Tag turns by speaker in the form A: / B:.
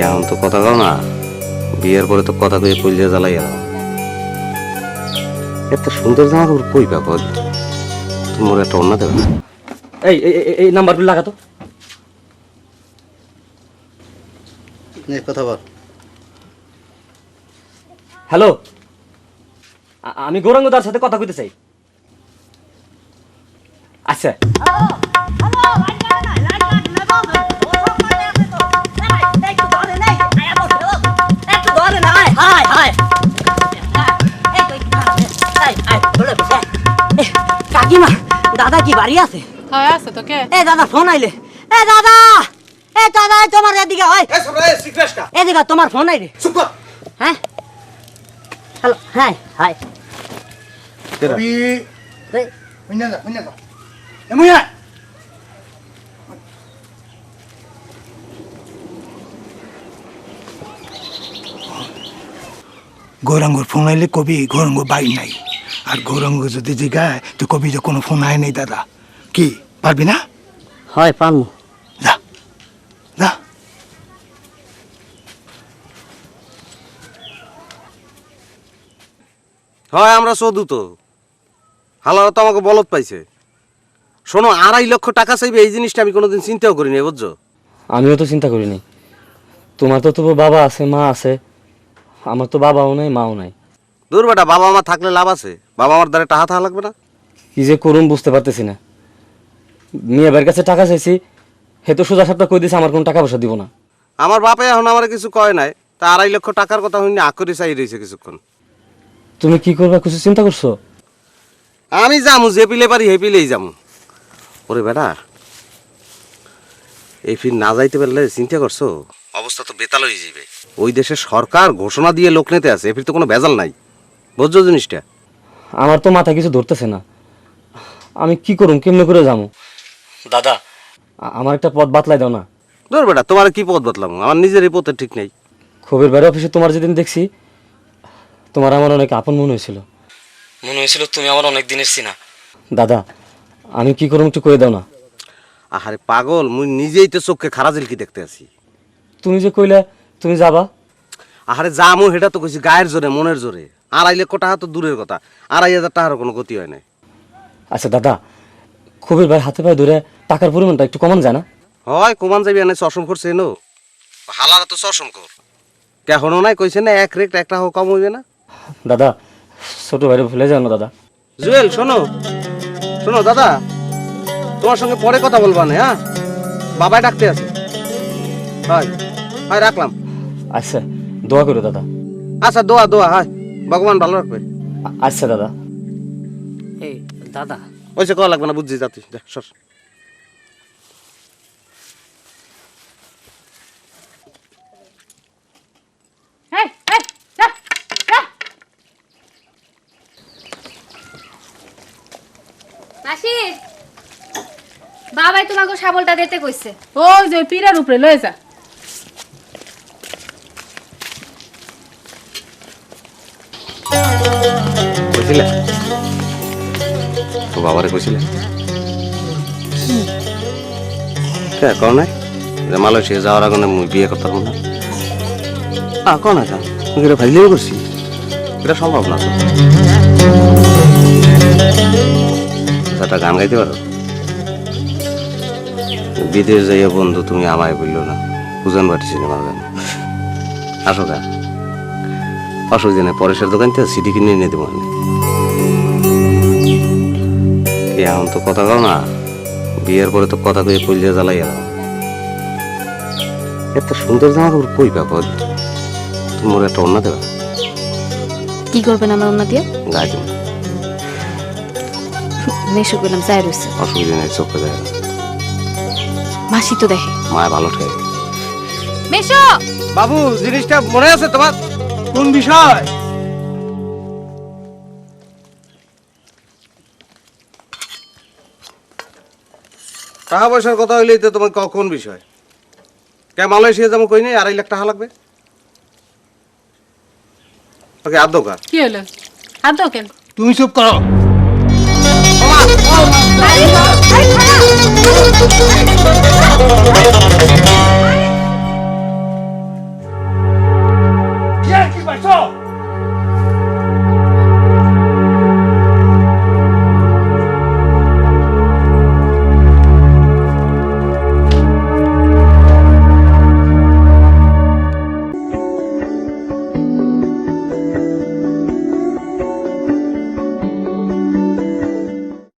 A: এখন তো কথা কও না। বিয়ের পরে তো কথা কয়ে কইলে জ্বালাই গেল এত সুন্দর জামা কাপড় কই পাবো? তোমার একটা অন্য দেবে
B: এই এই এই- এই নাম্বারগুলো লাগাতো
C: নে কথা বল।
B: হ্যালো? আমি গৌরাঙ্গদার সাথে কথা কইতে চাই। আচ্ছা।
D: দাদা কি বাড়ি আছে?
E: হয় আছে তো কে?
D: এ দাদা ফোন আইলে। এ দাদা! এ দাদা তোমার এদিকে হয় এদিকে তোমার ফোন আইলে। হ্যাঁ? হ্যালো হ্যাঁ হাই।
C: এ মুন্না
F: গৌরাঙ্গর ফোন আইলে কবি গৌরাঙ্গ বাই নাই। আর গৌরাঙ্গ যদি জিগায় তো কবি যে কোনো ফোন আয় নাই দাদা। কি পারবি না?
D: হয় পানমু
F: যা যা।
A: হয় আমরা চোদু তো। হালারা তো আমাকে বলত পাইছে। শোনো আড়াই লক্ষ টাকা চাইবে এই জিনিসটা আমি কোনোদিন চিন্তাও করিনি বুঝছ?
B: আমিও তো চিন্তা করিনি। তোমার তো তবু বাবা আছে মা আছে। আমার তো বাবাও নাই মাও নাই।
A: দূর বেটা বাবা মা থাকলে লাভ আছে। বাবা আমার দ্বারা টাকা থাকা লাগবে না।
B: কি যে করুন বুঝতে পারতেছি না। মেয়ে ভাইয়ের কাছে টাকা চাইছি হে তো সোজা সাপটা কই দিছে আমার কোনো টাকা পয়সা দিব না।
A: আমার বাপে এখন আমার কিছু কয় নাই তা আড়াই লক্ষ টাকার কথা হইনি আকরি চাই রয়েছে কিছুক্ষণ।
B: তুমি কি করবা কিছু চিন্তা করছ?
A: আমি যামু যে পিলে পারি হে পিলেই যামু। ওরে বেটা এই ফির না যাইতে পারলে চিন্তা করছ? অবস্থা তো বেতাল হয়ে যাবে ওই দেশের সরকার ঘোষণা দিয়ে লোক নিতে আছে এ ফির তো কোনো ভেজাল নাই। বুঝছ জিনিসটা?
B: আমার তো মাথায় কিছু ধরতেছে না। আমি কি করুম কেমনে করে যাব দাদা। আমার একটা পথ বাতলাই দাও না।
A: ধর বেটা তোমার কি পথ বদলাম আমার নিজের এই পথের ঠিক নেই।
B: খবর বাইরে অফিসে তোমার যেদিন দেখছি তোমার আমার অনেক আপন মনে হয়েছিল। মনে হয়েছিল তুমি আমার অনেক দিনের চিনা দাদা আমি কি করুম একটু করে দাও না।
A: আহারে পাগল মুই নিজেই তো চোখে খারা কি দেখতে আছি।
B: তুমি যে কইলে তুমি যাবা।
A: আহারে যা যামু সেটা তো কইছি গায়ের জোরে মনের জোরে। আড়াই লক্ষ টাকা তো দূরের কথা। আড়াই হাজার টাকারও কোনো গতি হয় নাই।
B: আচ্ছা দাদা খবির ভাই হাতে পায়ে ধরে টাকার পরিমাণটা একটু কমান যায় না?
A: হয় কমান যাবি এনে চশম করছে এনো। হালারা তো চশম কর। কেহনো নাই কইছে না এক রেট একটা হোক কম হইবে না।
B: দাদা ছোট ভাইরে ভুলে যাও না দাদা।
A: জুয়েল শোনো শোনো দাদা তোমার সঙ্গে পরে কথা বলবা না হ্যাঁ? বাবাই ডাকতে আছে। হয় হয় রাখলাম।
B: আচ্ছা দোয়া করো দাদা।
A: আচ্ছা দোয়া দোয়া হয়। ভগবান ভালো রাখবে।
B: আচ্ছা দাদা।
D: এই দাদা।
A: ওইসে কওয়া লাগবে না বুঝছি যা তুই যা সর।
E: এই এই যা যা।
G: মাসি বাবাই তোমাকে শাবলটা দিতে কইছে।
E: ওই যে পীরের উপরে লয়ে যা।
A: কইছিলে? তো বাবারে কইছিলে? কে, কও নাই? যে মালয়েশিয়া যাওয়ার আগে মুই বিয়ে করতে পারব না। আ, কও না কেন এটা ভাইলেও করছি? এটা সম্ভব না একটা গান গাইতে পারো? বিদেশ যাইয়া বন্ধু তুমি আমায় বলল না। বুঝান বাটি সিনেমার গান। আসো গা। অসুবিধা নেই পরেশের দোকান থেকে সিডি কিনে এনে দেবো এখন তো কথা কও না বিয়ের পরে তো কথা কয়ে কইলে জ্বালাই গেল এত সুন্দর জামা কাপড় কই পাবো? তোমার একটা অন্য দেবা
G: কি করবেন আমার অন্য দিয়ে?
A: গায়ে দেবো।
G: মেশো করলাম চাই রয়েছে।
A: অসুবিধা নেই চোখে দেয় না।
G: মাসি তো দেখে।
A: মায় ভালো ঠেকে
G: মেশো
A: বাবু জিনিসটা মনে আছে তোমার?
F: কোন বিষয়
A: টাকা পয়সার কথা হইলেই তো তোমার ক- কোন বিষয় কে মালয়েশিয়া যাব কই নেই আড়াই লাখ টাকা লাগবে ওকে আর দোকান
E: কি হলো দাও কেন
F: তুমি চুপ করো
G: আরে, আরে।